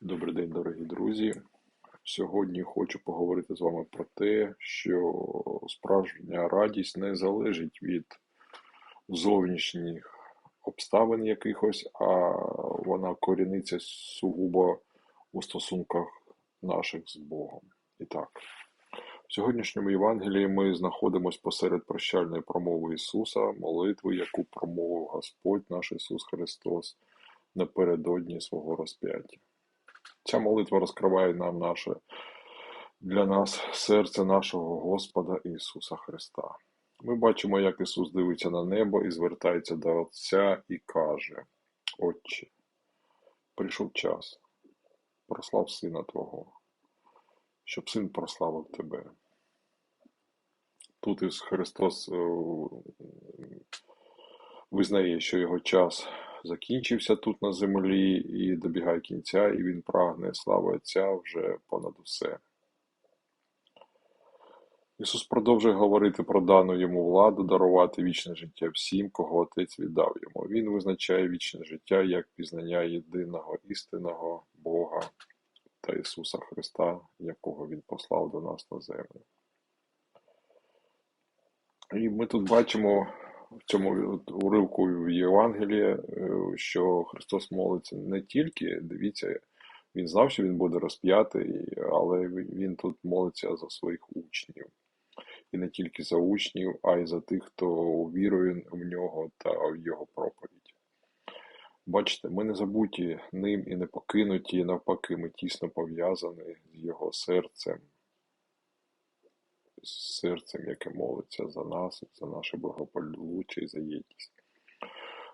Добрий день, дорогі друзі. Сьогодні хочу поговорити з вами про те, що справжня радість не залежить від зовнішніх обставин якихось, а вона коріниться сугубо у стосунках наших з Богом. І так, в сьогоднішньому Євангелії ми знаходимося посеред прощальної промови Ісуса, молитви, яку промовив Господь наш Ісус Христос напередодні свого розп'яття. Ця молитва розкриває нам наше для нас серце нашого Господа Ісуса Христа. Ми бачимо, як Ісус дивиться на небо і звертається до Отця і каже: Отче, прийшов час, прослав Сина Твого, щоб Син прославив Тебе. Тут Ісус Христос е, визнає, що його час закінчився тут на землі і добігає кінця, і він прагне слави Отця вже понад усе. Ісус продовжує говорити про дану йому владу дарувати вічне життя всім, кого Отець віддав йому. Він визначає вічне життя як пізнання єдиного істинного Бога та Ісуса Христа, якого Він послав до нас на землю. І ми тут бачимо в цьому уривку в Євангелії, що Христос молиться не тільки, дивіться, Він знав, що Він буде розп'ятий, але Він тут молиться за своїх учнів. І не тільки за учнів, а й за тих, хто вірує в нього та в його проповідь. Бачите, ми не забуті ним і не покинуті, навпаки, ми тісно пов'язані з його серцем, серцем, яке молиться за нас, за наше благополуччя і за єдність.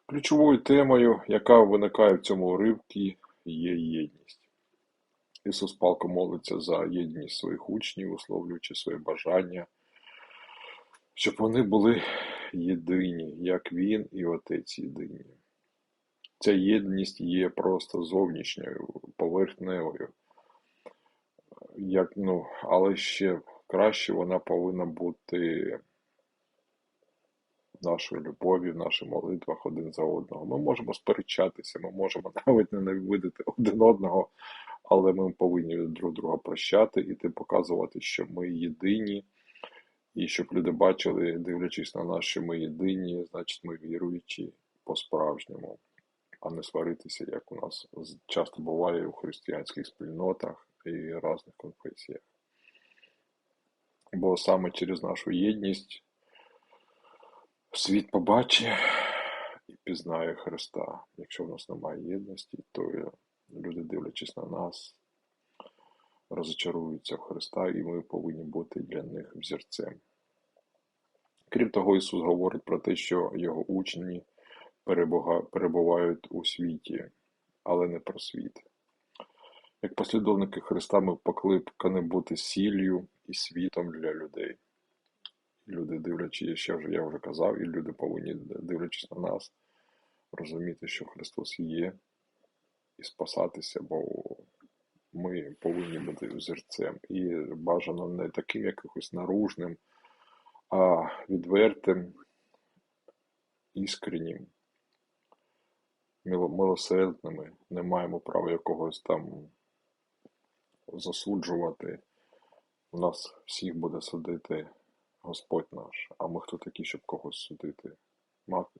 Ключовою темою, яка виникає в цьому уривці, є єдність. Ісус палко молиться за єдність своїх учнів, висловлюючи своє бажання, щоб вони були єдині, як Він і Отець єдині. Ця єдність є просто зовнішньою, поверхневою, як, ну, але ще краще вона повинна бути в нашій любові, в наших молитвах один за одного. Ми можемо сперечатися, ми можемо навіть ненавидити один одного, але ми повинні друг друга прощати і тим показувати, що ми єдині, і щоб люди бачили, дивлячись на нас, що ми єдині, значить ми віруючі по-справжньому, а не сваритися, як у нас часто буває у християнських спільнотах і різних конфесіях. Бо саме через нашу єдність світ побачить і пізнає Христа. Якщо в нас немає єдності, то люди, дивлячись на нас, розочаруються в Христа, і ми повинні бути для них взірцем. Крім того, Ісус говорить про те, що Його учні перебувають у світі, але не про світ. Як послідовники Христа ми покликані бути сіллю і світом для людей. Люди, дивлячись, що вже я вже казав, і люди повинні, дивлячись на нас, розуміти, що Христос є, і спасатися, бо ми повинні бути взірцем. І бажано не таким якихось наружним, а відвертим, іскреннім, милосердними. Не маємо права якогось там засуджувати. У нас всіх буде судити Господь наш, а ми хто такі, щоб когось судити?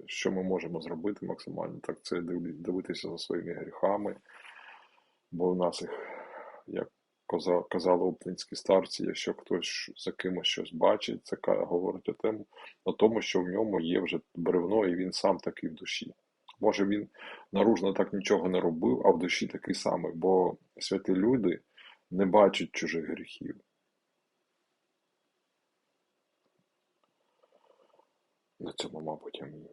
Що ми можемо зробити максимально, так це дивитися за своїми гріхами, бо в нас їх, як казали українські старці, якщо хтось за кимось щось бачить, це говорить о тому, о тому, що в ньому є вже бревно, і він сам такий в душі. Може він наружно так нічого не робив, а в душі такий самий, бо святі люди не бачать чужих гріхів. На цьому, мабуть, амінь.